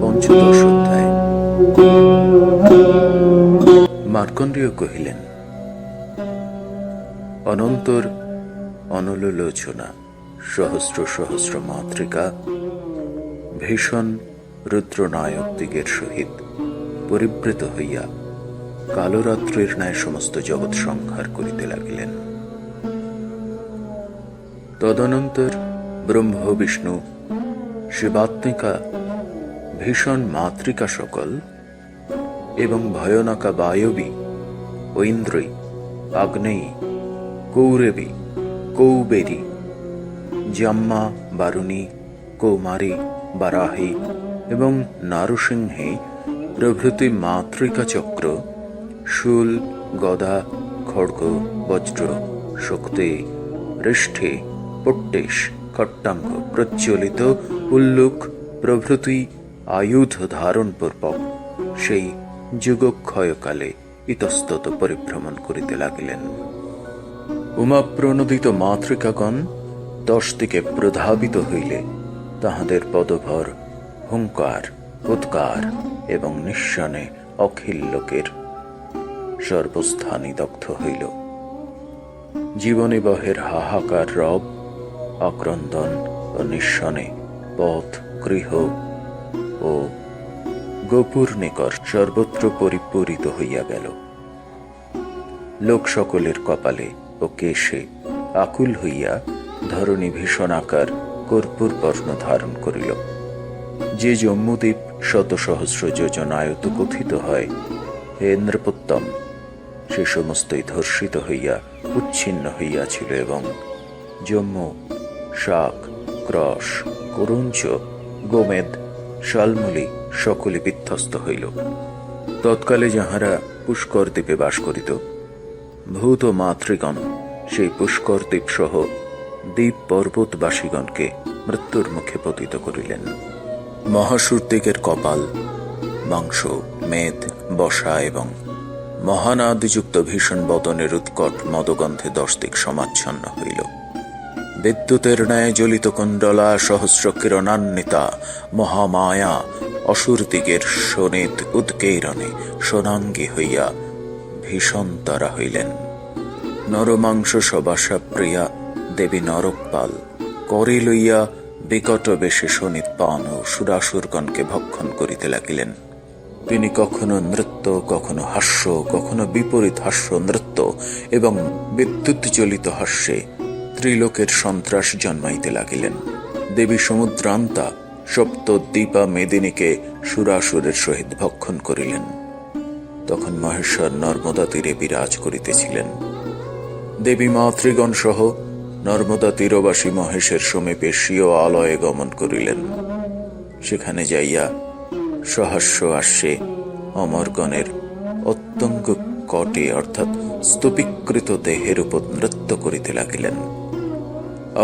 পঞ্চদশ অধ্যায়। মার্কণ্ডীয় কহিলেন, অনন্তর অনলোচনা সহস্র সহস্র মাতৃকা, ভীষণ রুদ্রনায়ক দিগের সহিত পরিবৃত হইয়া কালরাত্রির ন্যায় সমস্ত জগৎ সংহার করিতে লাগিলেন। তদনন্তর ব্রহ্ম বিষ্ণু শিবাত্মিকা, ভীষণ মাতৃকা সকল এবং ভয়নাকা বায়বী, ঐন্দ্রী, আগ্নেয়ী, কৌরবী, কৌবেরী, জাম্মা, বারুণী, কৌমারী, বারাহী এবং নারসিংহে প্রভৃতি মাতৃকা চক্র, শূল, গদা, খড়গ, বজ্র, শক্তি ঋষ্ঠে পট্টেশ, খট্টাঙ্গ, প্রজ্বলিত উল্লুক প্রভৃতি আয়ুধ ধারণ পূর্বক সেই যুগক্ষয়কালে ইতস্তত পরিভ্রমণ করিতে লাগিলেন। উমা প্রণোদিত মাতৃকাগণ দশ দিকে প্রধাবিত হইলে তাহাদের পদভর হুঙ্কার, উৎকার এবং নিঃসনে অখিল লোকের সর্বস্থানই দগ্ধ হইল। জীবনে বহের হাহাকার রব, আক্রন্দন ও নিঃসনে পথ, গৃহ ও গোপুর নিকর সর্বত্র পরিপূরিত হইয়া গেল। লোক সকলের কপালে ও কেশে আকুল হইয়া ধরণী ভীষণ আকার কর্পূর বর্ণ ধারণ করিল। যে জম্মুদ্বীপ শত সহস্র যোজন আয়ত কথিত হয়, হে নৃপোত্তম, সে সমস্তই ধর্ষিত হইয়া উচ্ছিন্ন হইয়াছিল এবং জম্মু শাক, ক্রস করুঞ্চ গোমেদ, শালমুলি সকলে বিধ্বস্ত হইল। তৎকালে যাহারা পুষ্কর দ্বীপে বাস করিত, ভূত মাতৃগণ, সেই পুষ্কর দ্বীপ সহ দ্বীপ পর্বতবাসীগণকে মৃত্যুর মুখে পতিত করিলেন। মহাসুরদিগের কপাল, মাংস, মেদ, বসা এবং মহানাদযুক্ত ভীষণ বদনের উৎকট মদগন্ধে দশ দিক সমাচ্ছন্ন হইল। বিদ্যুতের ন্যায় জ্বলিত কুণ্ডলা সহস্র কিরণান্বিতা মহামায়া অসুর দিগের শোনিত উদ্গেরণে সোনাঙ্গী হইয়া ভীষণ তারা হইলেন। নরমাংস সবাসা প্রিয়া দেবী নরকপাল করে লইয়া বিকট বেশে শোনিত পান ও সুরাসুরগণকে ভক্ষণ করিতে লাগিলেন। তিনি কখনো নৃত্য, কখনো হাস্য, কখনো বিপরীত হাস্য নৃত্য এবং বিদ্যুৎ জ্বলিত হাস্যে ত্রিলোকের সন্ত্রাস জন্মাইতে লাগিলেন। দেবী সমুদ্রান্তা সপ্ত দীপা মেদিনীকে সুরাসুরের সহিত ভক্ষণ করিলেন। তখন মহেশ্বর নর্মদা তীরে বিরাজ করিতেছিলেন। দেবী মাতৃগণ সহ নর্মদা তীরবাসী মহেশের সমীপে স্বীয় আলয়ে গমন করিলেন। সেখানে যাইয়া সহাস্য আস্যে অমরগণের অত্যঙ্গ কটে অর্থাৎ স্তূপীকৃত দেহের উপর নৃত্য করিতে লাগিলেন।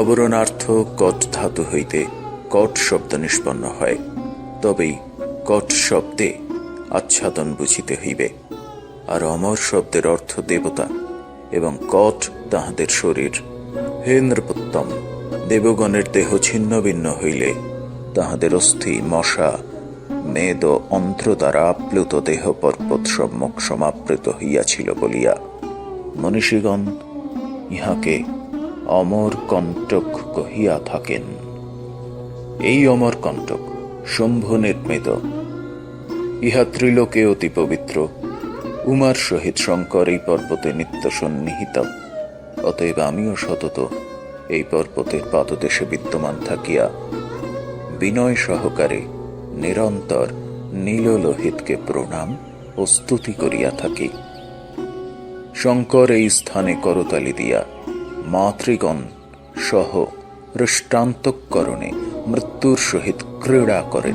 অবরণার্থ কট ধাতু হইতে কট শব্দ নিষ্পন্ন হয়, তবেই কট শব্দে আচ্ছাদন বুঝিতে হইবে। আর অমর শব্দের অর্থ দেবতা, এবং কট তাহাদের শরীর। হে নৃপোত্তম, দেবগণের দেহ ছিন্ন ভিন্ন হইলে তাহাদের অস্থি মশা, মেদ ও অন্ত্র দ্বারা আপ্লুত দেহ পর্বত সম্মুখ সমাবৃত হইয়াছিল বলিয়া মনীষীগণ ইহাকে অমর কণ্টক কহিয়া থাকেন। এই অমর কণ্টক শম্ভ নির্মিত। ইহা ত্রিলোকে অতি পবিত্র। উমার সহিত শঙ্কর এই পর্বতে নিত্য সন্নিহিত। অতএব আমিও সতত এই পর্বতের পাদদেশে বিদ্যমান থাকিয়া বিনয় সহকারে নিরন্তর নীললোহিতকে প্রণাম ও স্তুতি করিয়া থাকি। শঙ্কর এই স্থানে করতালি দিয়া মাতৃগণ সহ দৃষ্টান্তকরণে মৃত্যুর সহিত ক্রীড়া করেন।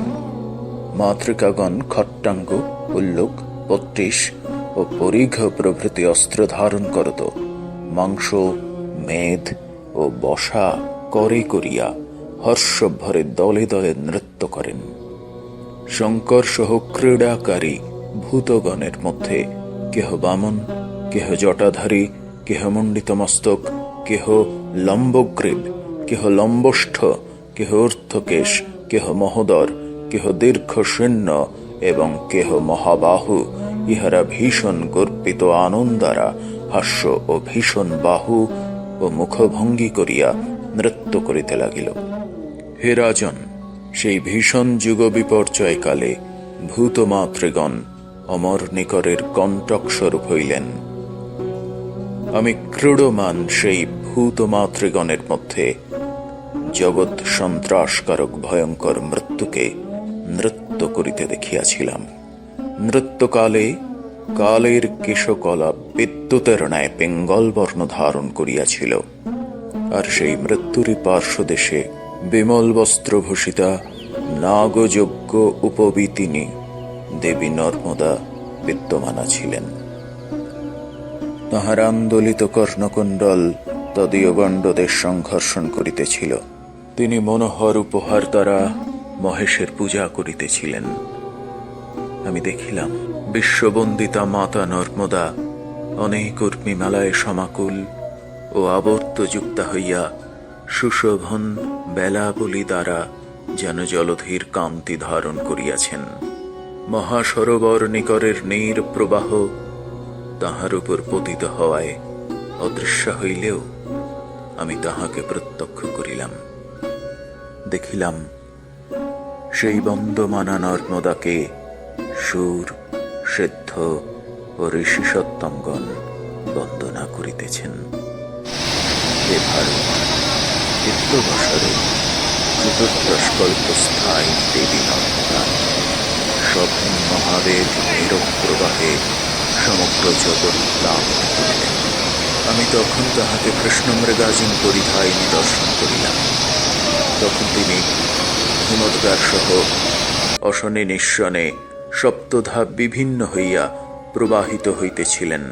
মাতৃকাগণ খট্টাঙ্গ, উল্লুক পট্টিস ও পরিঘ প্রভৃতি অস্ত্র ধারণ করত। মাংস, মেদ ও বসা করে করিয়া হর্ষভরে দলে দলে নৃত্য করেন। শঙ্কর সহ ক্রীড়াকারী ভূতগণের মধ্যে কেহ বামন, কেহ জটাধারী, কেহ মণ্ডিত মস্তক কেহ লম্বগ্রীব কেহ লম্বষ্ঠ, কেহ ঊর্ধ্বকেশ, কেহ মহোদর, কেহ দীর্ঘ শূন্য এবং কেহ মহাবাহু। ইহারা ভীষণ গর্বিত আনন্দারা হাস্য ও ভীষণ বাহু ও মুখভঙ্গি করিয়া নৃত্য করিতে লাগিল। হে রাজন, সেই ভীষণ যুগ বিপর্যয়কালে ভূতমাতৃগণ অমর নিকরের কণ্টক স্বরূপ হইলেন। আমি ক্রীড়মান সেই ভূত মাতৃগণের মধ্যে জগৎ সন্ত্রাসকারক ভয়ঙ্কর মৃত্যুকে নৃত্য করিতে দেখিয়াছিলাম। নৃত্যকালে কালের কেশকলা বিদ্যুতের ন্যায় পেঙ্গল বর্ণ ধারণ করিয়াছিল, আর সেই মৃত্যুরই পার্শ্বদেশে বিমল বস্ত্রভূষিতা নাগযজ্ঞ উপবীতিনী দেবী নর্মদা বিদ্যমানা ছিলেন তাহার আন্দোলিত কর্ণকুণ্ডল তদীয় গণ্ডদের সংঘর্ষণ করিতেছিল। তিনি মনোহর উপহার দ্বারা মহেশের পূজা করিতেছিলেন। আমি দেখিলাম, বিশ্ববন্দিতা মাতা নর্মদা অনেক উর্মি মেলায় সমাকুল ও আবর্তযুক্তা হইয়া সুশোভন বেলাবলি দ্বারা যেন জলধির কান্তি ধারণ করিয়াছেন। মহাসরোবর নিকরের নীর প্রবাহ তাহার উপর পতিত হওয়ায় অদৃশ্য হইলেও আমি তাহাকে প্রত্যক্ষ করিলাম। দেখিলাম, সেই বন্দমানা নর্মদাকে সুর, সিদ্ধ ও ঋষি সত্তমগণ বন্দনা করিতেছেন। হে ভারত স্থায়ী দেবী নর্মদা স্বপ্ন মহাদেব নীরব প্রবাহে সমগ্র জগৎ লাভ করিলেন আমি তখন তাহাকে কৃষ্ণমৃগাজিন পরিধায় নিদর্শন করিলাম। তখন তিনি হিমদ্গার সহ অশনে নিঃসনে সপ্তধা বিভিন্ন হইয়া প্রবাহিত হইতেছিলেন।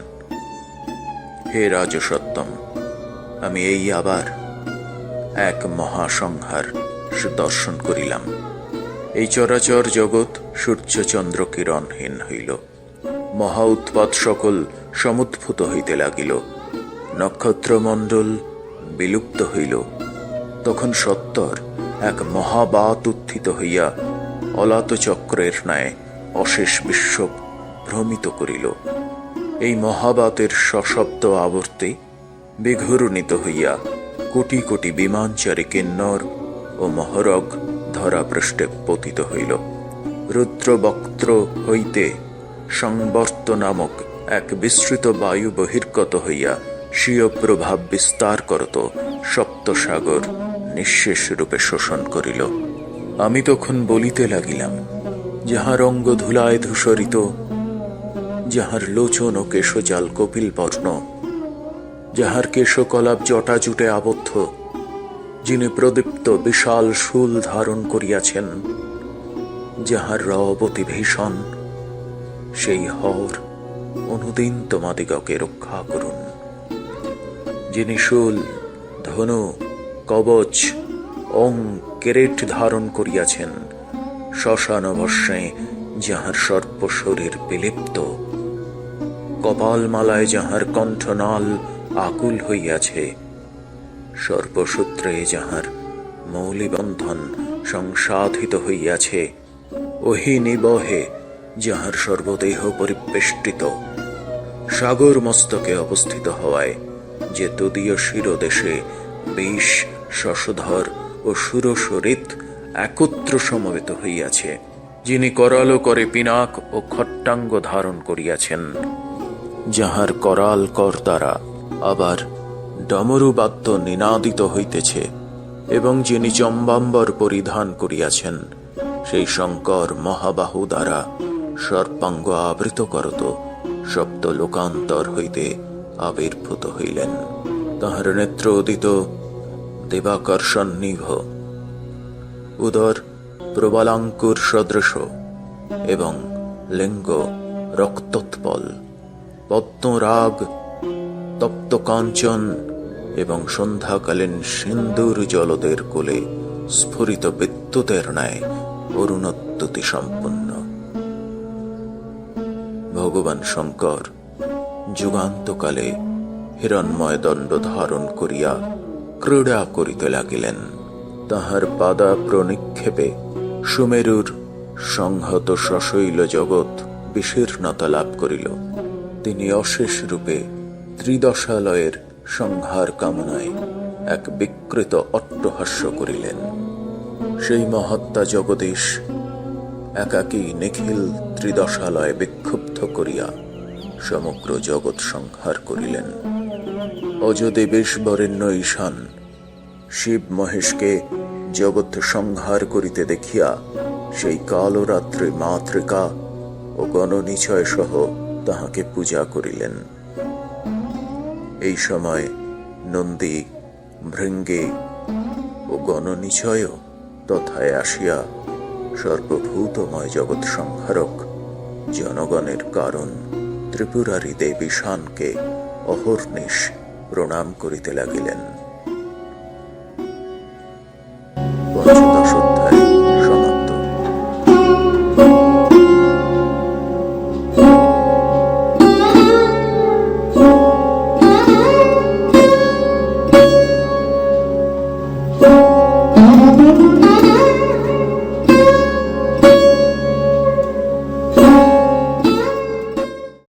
হে রাজসত্তম, আমি এই আবার এক মহাসংহার দর্শন করিলাম। এই চরাচর জগৎ সূর্যচন্দ্র কিরণহীন হইল। মহা উৎপাত সকল সমুদ্ভূত হইতে লাগিল। নক্ষত্রমণ্ডল বিলুপ্ত হইল। তখন সত্তর এক মহাবাত উত্থিত হইয়া অলাত চক্রের ন্যায় অশেষ বিশ্ব ভ্রমিত করিল। এই মহাবাতের সশব্দ আবর্তে বিঘূর্ণিত হইয়া কোটি কোটি বিমানচারী কিন্নর ও মহরগ ধরাপৃষ্ঠে পতিত হইল। রুদ্রবক্ত্র হইতে সংবর্ত নামক এক বিস্তৃত বায়ু বহির্গত হইয়া স্বীয় প্রভাব বিস্তার করত, সপ্তসাগর নিঃশেষ রূপে শোষণ করিল। আমি তখন বলিতে লাগিলাম, যাহার অঙ্গ ধুলায় ধূসরিত, যাহার লোচন ও কেশজাল কপিল বর্ণ, যাহার কেশকলাপ জটা জুটে আবদ্ধ, যিনি প্রদীপ্ত বিশাল শূল ধারণ করিয়াছেন, যাহার রবতী ভীষণ সেই হর অনুদিন তোমাদিগকে রক্ষা করুন। যিনি শূল, ধনু, কবচ ওং কেরেট ধারণ করিয়াছেন, শ্মশান অবশ্যে যাহার সর্প শরীর বিলিপ্ত, কপালমালায় যাহার কণ্ঠনাল আকুল হইয়াছে সর্বসূত্রে যাহার মৌলিবন্ধন সংসাধিত হইয়াছে ওহি নিবহে যাহার সর্বদেহ পরিবেষ্টিত, সাগর মস্তকে অবস্থিত হওয়ায় যে তদীয় শিরদেশে বিষ, শশধর ও সুরসরিত একত্র সমবেত হইয়াছে, যিনি করাল করে পিনাক ও খট্টাঙ্গ ধারণ করিয়াছেন, যাহার করাল কর দ্বারা আবার ডমরুবাদ্য নিনাদিত হইতেছে এবং যিনি চম্বাম্বর পরিধান করিয়াছেন, সেই শঙ্কর মহাবাহু দ্বারা সর্পাঙ্গ আবৃত করত, সপ্ত লোকান্তর হইতে আবির্ভূত হইলেন। তাহার নেত্র উদিত দেবাকর্ষণ নিভ উদর প্রবালাঙ্কুর সদৃশ এবং লিঙ্গ রক্তোৎপল, পদ্মরাগ, তপ্ত কাঞ্চন এবং সন্ধ্যাকালীন সিন্দুর জলদের কোলে স্ফুরিত বিদ্যুতের ন্যায় অরুণোত্ততি সম্পন্ন। ভগবান শঙ্কর, যুগান্তকালে হিরণ্ময় দণ্ড ধারণ করিয়া ক্রীড়া করিতে লাগিলেন। তাহার পাদা প্রনিক্ষেপে সুমেরুর সংহত সশৈল জগৎ বিশীর্ণতা লাভ করিল। তিনি অশেষ রূপে ত্রিদশালয়ের সংহার কামনায় এক বিকৃত অট্টহাস্য করিলেন। সেই মহাত্মা জগদীশ একাকী নিখিল ত্রিদশালয় বিক্ষুব্ধ করিয়া সমগ্র জগৎ সংহার করিলেন। অজদেবেশ্বরেণ্য ঈশান শিব মহেশকে জগৎ সংহার করিতে দেখিয়া সেই কালরাত্রি মাতৃকা ও গণনিচয় সহ তাহাকে পূজা করিলেন। এই সময় নন্দী ভৃঙ্গে ও গণনিচয় তথায় আসিয়া সর্বভূতময় জগৎ সংহারক জনগণের কারণ ত্রিপুরারি দেবী শানকে অহর্নিশ প্রণাম করিতে লাগিলেন।